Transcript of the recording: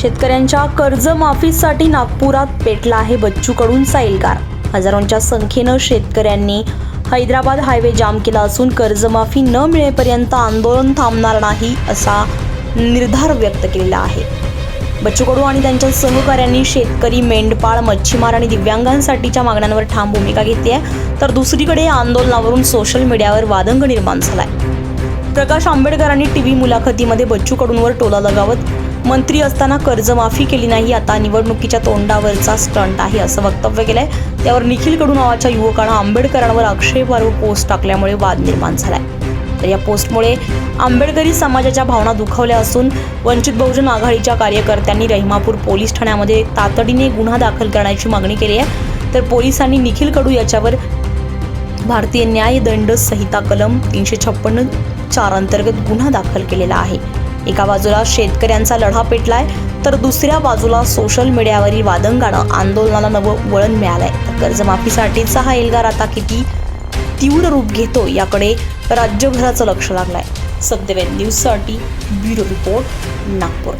शेतकऱ्यांच्या कर्जमाफीसाठी नागपुरात पेटला आहे बच्चू कडूंचा हजारोंच्या संख्येनं शेतकऱ्यांनी हैदराबाद हायवे जाम केला असून कर्जमाफी न मिळेपर्यंत आंदोलन थांबणार नाही असा निर्धार व्यक्त केलेला आहे. बच्चू कडू आणि त्यांच्या सहकाऱ्यांनी शेतकरी मेंढपाळ मच्छीमार आणि दिव्यांगांसाठीच्या मागण्यांवर ठाम भूमिका घेतली आहे. तर दुसरीकडे आंदोलनावरून सोशल मीडियावर वादंग निर्माण झालाय. प्रकाश आंबेडकरांनी टीव्ही मुलाखतीमध्ये बच्चू कडूंवर टोला लगावत मंत्री असताना कर्जमाफी केली नाही आता निवडणुकीच्या तोंडावरचा स्टंट आहे असं वक्तव्य केलंय. त्यावर निखिल कडू नावाच्या युवकानं आंबेडकरांवर आक्षेपार्ह पोस्ट टाकल्यामुळे वाद निर्माण झालाय. तर या पोस्टमुळे आंबेडकरी समाजाच्या भावना दुखावल्या असून वंचित बहुजन आघाडीच्या कार्यकर्त्यांनी रहिमापूर पोलीस ठाण्यामध्ये तातडीने गुन्हा दाखल करण्याची मागणी केली आहे. तर पोलिसांनी निखिल कडू याच्यावर भारतीय न्याय दंड संहिता कलम तीनशे छप्पन्न चार अंतर्गत गुन्हा दाखल केलेला आहे. एका बाजूला शेतकऱ्यांचा लढा पेटलाय तर दुसऱ्या बाजूला सोशल मीडियावरील वादंगानं आंदोलनाला नवं वळण मिळालंय. कर्जमाफीसाठीचा हा एल्गार आता किती तीव्र रूप घेतो याकडे राज्यभराचं लक्ष लागलंय. सत्यवेद न्यूजसाठी ब्युरो रिपोर्ट नागपूर.